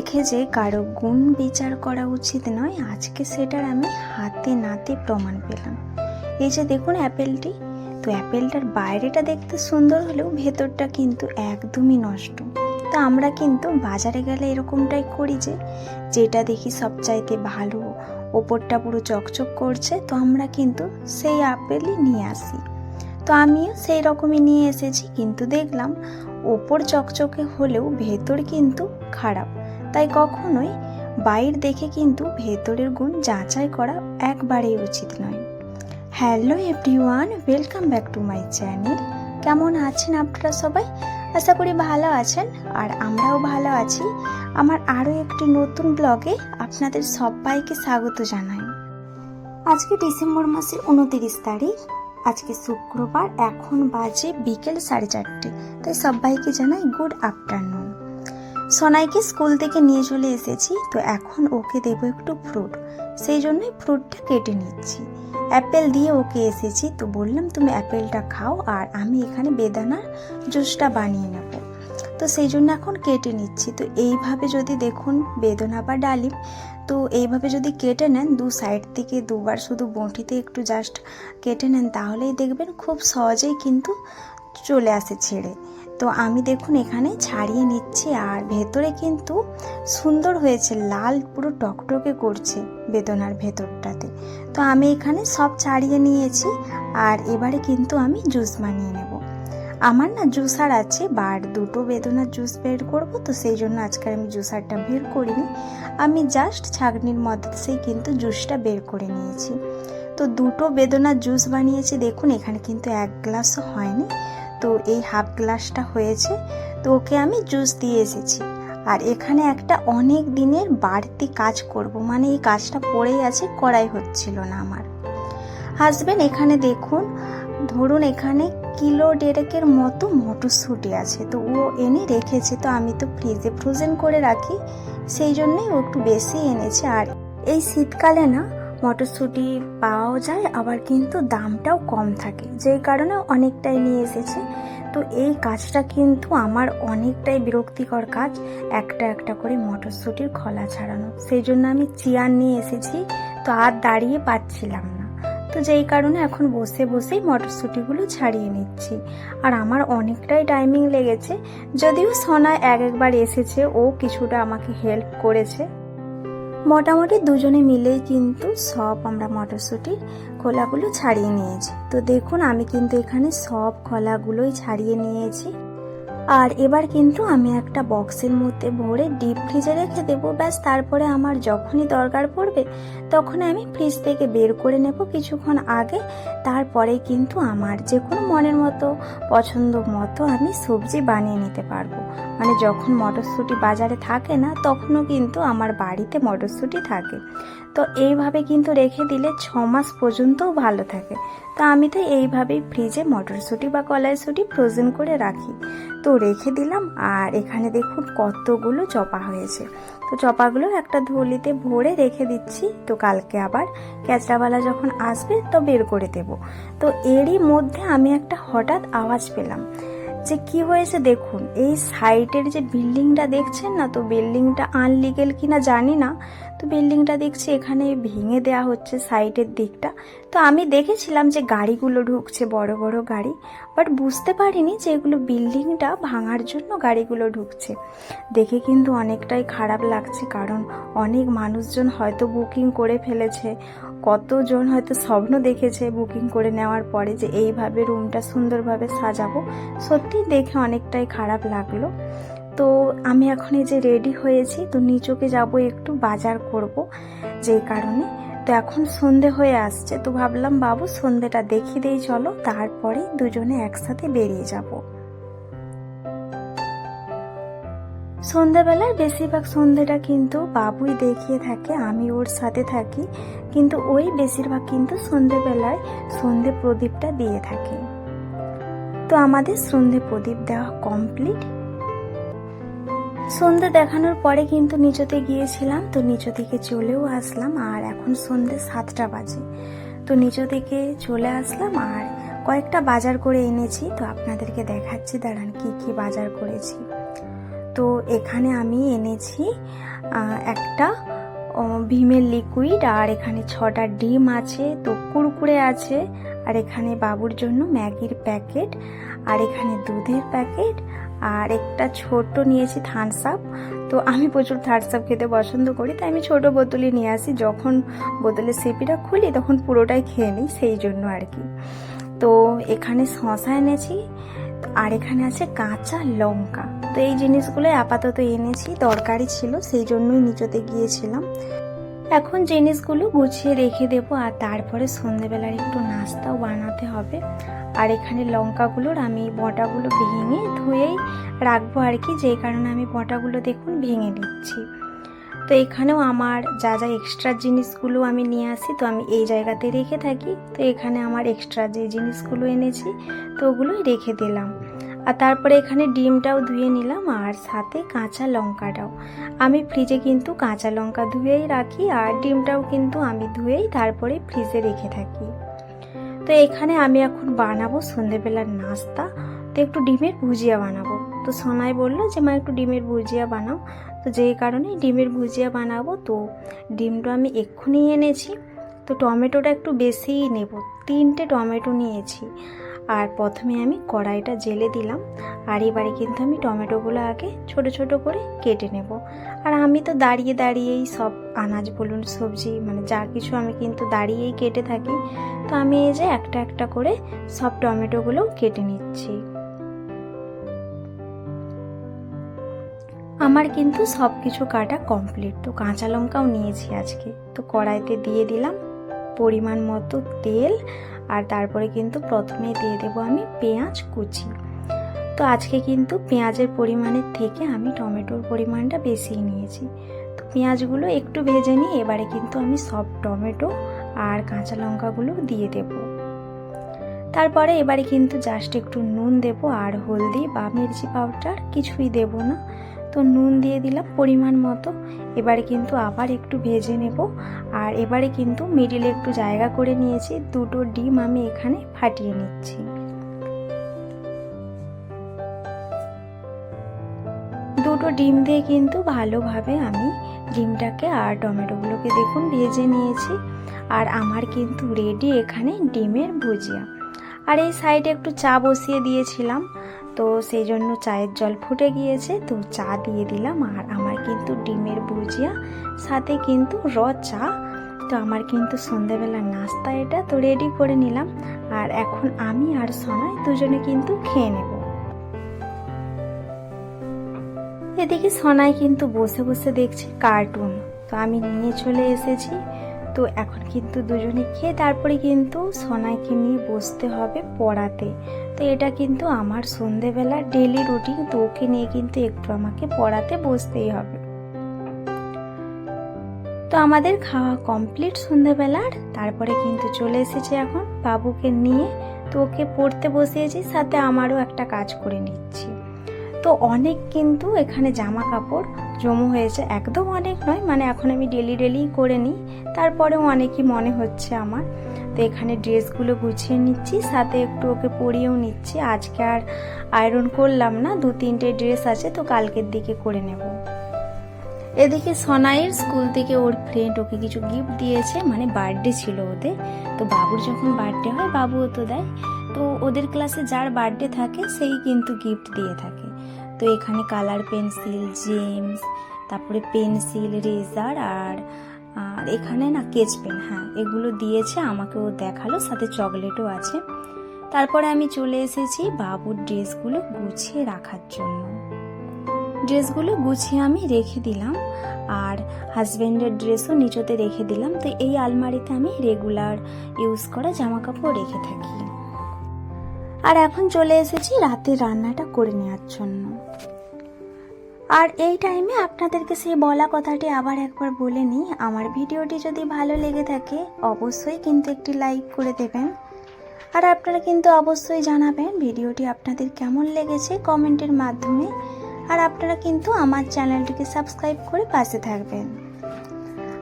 দেখে যে কারও গুণ বিচার করা উচিত নয়, আজকে সেটার আমি হাতে নাতে প্রমাণ পেলাম। এই যে দেখুন অ্যাপেলটি, তো অ্যাপেলটার বাইরেটা দেখতে সুন্দর হলেও ভেতরটা কিন্তু একদমই নষ্ট। তো আমরা কিন্তু বাজারে গেলে এরকমটাই করি যে, যেটা দেখি সবচাইতে ভালো, ওপরটা পুরো চকচক করছে, তো আমরা কিন্তু সেই আপেলই নিয়ে আসি। তো আমিও সেই রকমই নিয়ে এসেছি, কিন্তু দেখলাম ওপর চকচকে হলেও ভেতর কিন্তু খারাপ। তাই কখনোই বাইর দেখে কিন্তু ভেতরের গুণ যাচাই করা একবারেই উচিত নয়। Hello everyone, welcome back to my channel. কেমন আছেন আপনারা সবাই? আশা করি ভালো আছেন আর আমরাও ভালো আছি। আমার আরও একটি নতুন ব্লগে আপনাদের সবাইকে স্বাগত জানাই। আজকে ডিসেম্বর মাসের উনতিরিশ তারিখ। আজকে শুক্রবার, এখন বাজে বিকেল সাড়ে চারটে। তাই সবাইকে জানাই গুড আফটারনুন। সোনাইকে স্কুল থেকে নিয়ে চলে এসেছি, তো এখন ওকে দেবো একটু ফ্রুট। সেই জন্যই ফ্রুটটা কেটে নিচ্ছি। অ্যাপেল দিয়ে ওকে এসেছি, তো বললাম, তুমি অ্যাপেলটা খাও আর আমি এখানে বেদানার জুসটা বানিয়ে নেব। তো সেই জন্য এখন কেটে নিচ্ছি। তো এইভাবে যদি দেখুন, বেদনা বা ডালিম, তো এইভাবে যদি কেটে নেন, দু সাইড থেকে দুবার শুধু বঁটিতে একটু জাস্ট কেটে নেন, তাহলেই দেখবেন খুব সহজেই কিন্তু চলে আসে ছেড়ে। তো আমি দেখুন এখানে ছাড়িয়ে নিচ্ছি আর ভেতরে কিন্তু সুন্দর হয়েছে, লাল পুরো টকটকে করছে বেদনার ভেতরটাতে। তো আমি এখানে সব ছাড়িয়ে নিয়েছি আর এবারে কিন্তু আমি জুস বানিয়ে নেব। আমার না জুসার আছে বার দুটো বেদনার জুস বের করব, তো সেই জন্য আজকে আমি জুসারটা বের করিনি। আমি জাস্ট ছাগনির মধ্যে কিন্তু জুসটা বের করে নিয়েছি। তো দুটো বেদনার জুস বানিয়েছি, দেখুন এখানে কিন্তু এক গ্লাসও হয়নি। তো এই হাফ গ্লাসটা হয়েছে, তো ওকে আমি জুস দিয়ে এসেছি। আর এখানে একটা অনেক দিনের বাড়তি কাজ করব মানে এই কাজটা পড়েই আছে, করাই হচ্ছিল না আমার। হাজবেন্ড এখানে দেখুন, ধরুন এখানে কিলো ডেরেকের মতো মটরশুঁটি আছে, তো ও এনে রেখেছে, তো আমি তো ফ্রিজে ফ্রোজেন করে রাখি, সেই জন্যই ও একটু বেশি এনেছে। আর এই শীতকালে না মটরশুঁটি পাওয়াও যায়, আবার কিন্তু দামটাও কম থাকে। যেই কারণে অনেকটাই নিয়ে এসেছে। তো এই কাজটা কিন্তু আমার অনেকটাই বিরক্তিকর কাজ, একটা একটা করে মটরশুঁটির খোলা ছাড়ানো। সেই জন্য আমি চেয়ার নিয়ে এসেছি, তো আর দাঁড়িয়ে পাচ্ছিলাম না। তো যেই কারণে এখন বসে বসেই মটরশুঁটিগুলো ছাড়িয়ে নিচ্ছি। আর আমার অনেকটাই টাইমিং লেগেছে, যদিও সোনা এক একবার এসেছে, ও কিছুটা আমাকে হেল্প করেছে। মোটামুটি দুজনে মিলেই কিন্তু সব আমরা মটরশুঁটির খোলাগুলো ছাড়িয়ে নিয়েছি। তো দেখুন, আমি কিন্তু এখানে সব খোলাগুলোই ছাড়িয়ে নিয়েছি। আর এবার কিন্তু আমি একটা বক্সের মধ্যে ভরে ডিপ ফ্রিজে রেখে দেবো। ব্যাস, তারপরে আমার যখনই দরকার পড়বে তখন আমি ফ্রিজ থেকে বের করে নেব কিছুক্ষণ আগে। তারপরে কিন্তু আমার যে কোনো মনের মতো, পছন্দ মতো আমি সবজি বানিয়ে নিতে পারব। মানে যখন মটরশুঁটি বাজারে থাকে না, তখনও কিন্তু আমার বাড়িতে মটরশুঁটি থাকে। তো এইভাবে কিন্তু রেখে দিলে ছ মাস পর্যন্তও ভালো থাকে। তো আমি তো এইভাবেই ফ্রিজে মটরশুঁটি বা কলাইশুঁটি ফ্রোজেন করে রাখি। তো রেখে দিলাম। আর এখানে দেখুন কতগুলো চপা হয়েছে। তো চপাগুলো একটা ধুলিতে ভরে রেখে দিচ্ছি। তো কালকে আবার ক্যাচড়াওয়ালা যখন আসবে তো বের করে দেব। তো এরই মধ্যে আমি একটা হঠাৎ আওয়াজ পেলাম যে কি হয়েছে দেখুন। এই সাইটের যে বিল্ডিংটা দেখছেন না? তো বিল্ডিংটা আনলিগেল কিনা জানি না। তো বিল্ডিংটা দেখছি এখানে ভেঙে দেয়া হচ্ছে সাইডের দিকটা। তো আমি দেখেছিলাম যে গাড়িগুলো ঢুকছে, বড় বড় গাড়ি, বাট বুঝতে পারিনি যে এগুলো বিল্ডিংটা ভাঙার জন্য গাড়িগুলো ঢুকছে। দেখে কিন্তু অনেকটাই খারাপ লাগছে, কারণ অনেক মানুষজন হয়তো বুকিং করে ফেলেছে, কতজন হয়তো স্বপ্ন দেখেছে বুকিং করে নেওয়ার পরে যে এইভাবে রুমটা সুন্দরভাবে সাজাবো। সত্যি দেখে অনেকটাই খারাপ লাগল। তো আমি এখন এই যে রেডি হয়েছি, তো নিচুকে যাব, একটু বাজার করব যেই কারণে। তো এখন সন্ধে হয়ে আসছে, তো ভাবলাম, বাবু, সন্ধেটা দেখিয়ে দেই, চলো, তারপরে দুজনে একসাথে বেরিয়ে যাব। সন্ধ্যাবেলার বেশিরভাগ সন্ধ্যেটা কিন্তু বাবুই দেখিয়ে থাকে, আমি ওর সাথে থাকি। কিন্তু ওই বেশিরভাগ কিন্তু সন্ধেবেলায় সন্ধে প্রদীপটা দিয়ে থাকে। তো আমাদের সন্ধে প্রদীপ দেওয়া কমপ্লিট সন্ধে দেখানোর পরে কিন্তু নিচতে গিয়েছিলাম, তো নিচু থেকে চলেও আসলাম, আর এখন সন্ধে সাতটা বাজে। তো নিচু থেকে চলে আসলাম, আর কয়েকটা বাজার করে এনেছি, তো আপনাদেরকে দেখাচ্ছি, দাঁড়ান, কি কি বাজার করেছি। তো এখানে আমি এনেছি একটা ভীমের লিকুইড আর এখানে ছটা ডিম আছে, তো কুরকুরে আছে, আর এখানে বাবুর জন্য ম্যাগির প্যাকেট, আর এখানে দুধের প্যাকেট আর একটা ছোট নিয়েছি থামস আপ তো আমি প্রচুর থামস আপ খেতে পছন্দ করি, তাই আমি ছোট বোতলে নিয়ে আসি। যখন বোতলের সিপিটা খুলি, তখন পুরোটাই খেয়ে নিই, সেই জন্য আর কি। তো এখানে শশা এনেছি, আর এখানে আছে কাঁচা লঙ্কা। তো এই জিনিসগুলো আপাতত এনেছি দরকারি ছিল, সেই জন্যই নিচতে গিয়েছিলাম। এখন জিনিসগুলো গুছিয়ে রেখে দেবো, আর তারপরে সন্ধেবেলার একটু নাস্তাও বানাতে হবে। আর এখানে লঙ্কাগুলোর আমি বটাগুলো ভেঙে ধুয়েই রাখব আর কি যেই কারণে আমি বটাগুলো দেখুন ভেঙে দিচ্ছি। তো এখানেও আমার যা যা এক্সট্রা জিনিসগুলো আমি নিয়ে আসি, তো আমি এই জায়গাতে রেখে থাকি। তো এখানে আমার এক্সট্রা যে জিনিসগুলো এনেছি, তো ওগুলোই রেখে দিলাম। আর তারপরে এখানে ডিমটাও ধুয়ে নিলাম আর সাথে কাঁচা লঙ্কাটাও। আমি ফ্রিজে কিন্তু কাঁচা লঙ্কা ধুয়েই রাখি আর ডিমটাও কিন্তু আমি ধুয়েই তারপরে ফ্রিজে রেখে থাকি। তো এখানে আমি এখন বানাবো সন্ধেবেলার নাস্তা। তো একটু ডিমের ভুজিয়া বানাবো। তো সোনাই বলল যে, মা, একটু ডিমের ভুজিয়া বানাও। তো যেই কারণে ডিমের ভুজিয়া বানাবো, তো ডিমটা আমি এক্ষুনি এনেছি। তো টমেটোটা একটু বেশিই নেব। তিনটে টমেটো নিয়েছি। আর প্রথমে আমি কড়াইটা জেলে দিলাম আর এবারে কিন্তু আমি টমেটোগুলো আগে ছোট ছোট করে কেটে নেব। আর আমি তো দাঁড়িয়ে দাঁড়িয়েই সব আনাজ, বলুন, সবজি মানে যা কিছু আমি কিন্তু দাঁড়িয়েই কেটে থাকি, তো আমি এই যে একটা একটা করে সব টমেটোগুলো কেটে নিচ্ছি। আমার কিন্তু সব কিছু কাটা কমপ্লিট, তো কাঁচা লঙ্কাও নিয়েছি আজকে, তো কড়াইতে দিয়ে দিলাম পরিমাণ মতো তেল আর তারপরে কিন্তু প্রথমে দিয়ে দেবো আমি পেঁয়াজ কুচি। তো আজকে কিন্তু পেঁয়াজের পরিমাণের থেকে আমি টমেটোর পরিমাণটা বেশি নিয়েছি। তো পেঁয়াজগুলো একটু ভেজে নিয়ে এবারে কিন্তু আমি সব টমেটো আর কাঁচা লঙ্কাগুলো দিয়ে দেব। তারপরে এবারে কিন্তু জাস্ট একটু নুন দেব আর হলদি বা মির্চি পাউডার কিছুই দেব না। তো নুন দিয়ে দিলাম পরিমাণ মতো। এবারে কিন্তু আবার একটু ভেজে নেব। আর এবারে কিন্তু মিডিলে একটু জায়গা করে নিয়েছি। দুটো ডিম আমি এখানে ফাটিয়ে নিচ্ছি। দুটো ডিম দিয়ে কিন্তু ভালোভাবে আমি ডিমটাকে আর টমেটোগুলোকে দেখুন ভেজে নিয়েছি। আর আমার কিন্তু রেডি এখানে ডিমের ভুজিয়া। আর এই সাইডে একটু চা বসিয়ে দিয়েছিলাম। তো সেই জন্য চায়ের জল ফুটে গিয়েছে, তো চা দিয়ে দিলাম। আর আমার কিন্তু ডিমের ভুজিয়া, সাথে কিন্তু র চা। তো আমার কিন্তু সন্ধেবেলার নাস্তা এটা, তো রেডি করে নিলাম। আর এখন আমি আর সোনাই দুজনে কিন্তু খেয়ে নেব। এদিকে সোনাই কিন্তু বসে বসে দেখছে কার্টুন তো আমি নিয়ে চলে এসেছি। তো এখন কিন্তু দুজনে খেয়ে তারপরে কিন্তু সোনাইকে নিয়ে বসতে হবে পড়াতে। তো এটা কিন্তু আমার সন্ধেবেলা ডেলি রুটিন তো ওকে নিয়ে কিন্তু একটু আমাকে পড়াতে বসতেই হবে। তো আমাদের খাওয়া কমপ্লিট সন্ধেবেলার, তারপরে কিন্তু চলে এসেছে এখন বাবুকে নিয়ে। তো ওকে পড়তে বসিয়েছি, সাথে আমারও একটা কাজ করে নিচ্ছি। তো অনেক কিন্তু এখানে জামা কাপড় জমো হয়েছে। একদম অনেক নয় মানে এখন আমি ডেলি ডেলি করে নিই। তারপরেও অনেকই মনে হচ্ছে আমার। তো এখানে ড্রেসগুলো গুছিয়ে নিচ্ছি, সাথে একটু ওকে পরিয়েও নিচ্ছি। আজকে আর আয়রন করলাম না, দু তিনটে ড্রেস আছে, তো কালকের দিকে করে নেব। এদিকে সনাইয়ের স্কুল থেকে ওর ফ্রেন্ড ওকে কিছু গিফট দিয়েছে মানে বার্থডে ছিল ওদের। তো বাবুর যখন বার্থডে হয়, বাবুও তো দেয়। তো ওদের ক্লাসে যার বার্থডে থাকে, সেই কিন্তু গিফট দিয়ে থাকে। তো এখানে কালার পেন্সিল জেমস তারপরে পেন্সিল রেজার আর এখানে না কেচ পেন হ্যাঁ এগুলো দিয়েছে আমাকে ও দেখাল, সাথে চকলেটও আছে। তারপরে আমি চলে এসেছি বাবুর ড্রেসগুলো গুছিয়ে রাখার জন্য। ড্রেসগুলো গুছিয়ে আমি রেখে দিলাম, আর হাজব্যান্ডের ড্রেসও নিচতে রেখে দিলাম, তো এই আলমারিতে আমি রেগুলার ইউজ করা জামা কাপড় রেখে থাকি। আর এখন চলে এসেছি রাতে রান্নাটা করে নেওয়ার জন্য। আর এই টাইমে আপনাদেরকে সেই বলা কথাটি আবার একবার বলে নিই। আমার ভিডিওটি যদি ভালো লেগে থাকে, অবশ্যই কিন্তু একটি লাইক করে দেবেন। আর আপনারা কিন্তু অবশ্যই জানাবেন ভিডিওটি আপনাদের কেমন লেগেছে কমেন্টের মাধ্যমে। আর আপনারা কিন্তু আমার চ্যানেলটিকে সাবস্ক্রাইব করে পাশে থাকবেন।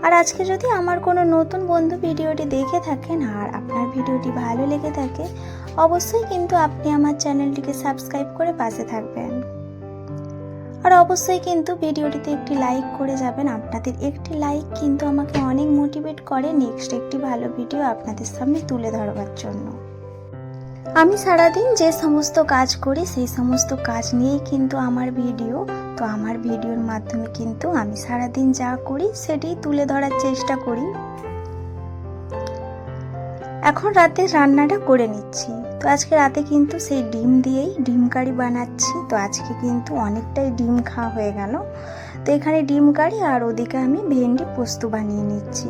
আর আজকে যদি আমার কোনো নতুন বন্ধু ভিডিওটি দেখে থাকেন আর আপনার ভিডিওটি ভালো লেগে থাকে অবশ্যই কিন্তু আপনি আমার চ্যানেলটিকে সাবস্ক্রাইব করে পাশে থাকবেন। আর অবশ্যই কিন্তু ভিডিওটিতে একটি লাইক করে যাবেন। আপনাদের একটি লাইক কিন্তু আমাকে অনেক মোটিভেট করে নেক্সট একটি ভালো ভিডিও আপনাদের সামনে তুলে ধরবার জন্য। আমি সারাদিন যে সমস্ত কাজ করি, সেই সমস্ত কাজ নিয়েই কিন্তু আমার ভিডিও। তো আমার ভিডিওর মাধ্যমে কিন্তু আমি সারাদিন যা করি, সেটাই তুলে ধরার চেষ্টা করি। এখন রাতে রান্নাটা করে নিচ্ছি। তো আজকে রাতে কিন্তু সেই ডিম দিয়েই ডিম কারি বানাচ্ছি। তো আজকে কিন্তু অনেকটাই ডিম খাওয়া হয়ে গেল। তো এখানে ডিম কারি আর ওদিকে আমি ভেন্ডি পোস্ত বানিয়ে নিচ্ছি।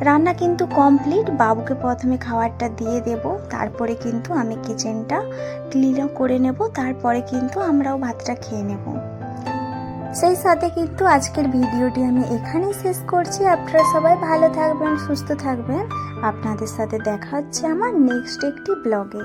রান্না কিন্তু কমপ্লিট। বাবুকে প্রথমে খাবারটা দিয়ে দেব। তারপরে কিন্তু আমি কিচেনটা ক্লিন করে নেব। তারপরে কিন্তু আমরাও ভাতটা খেয়ে নেব। সেই সাথে কিন্তু আজকের ভিডিওটি আমি এখানেই শেষ করছি। আপনারা সবাই ভালো থাকবেন, সুস্থ থাকবেন। আপনাদের সাথে দেখা হচ্ছে আমার নেক্সট একটি ব্লগে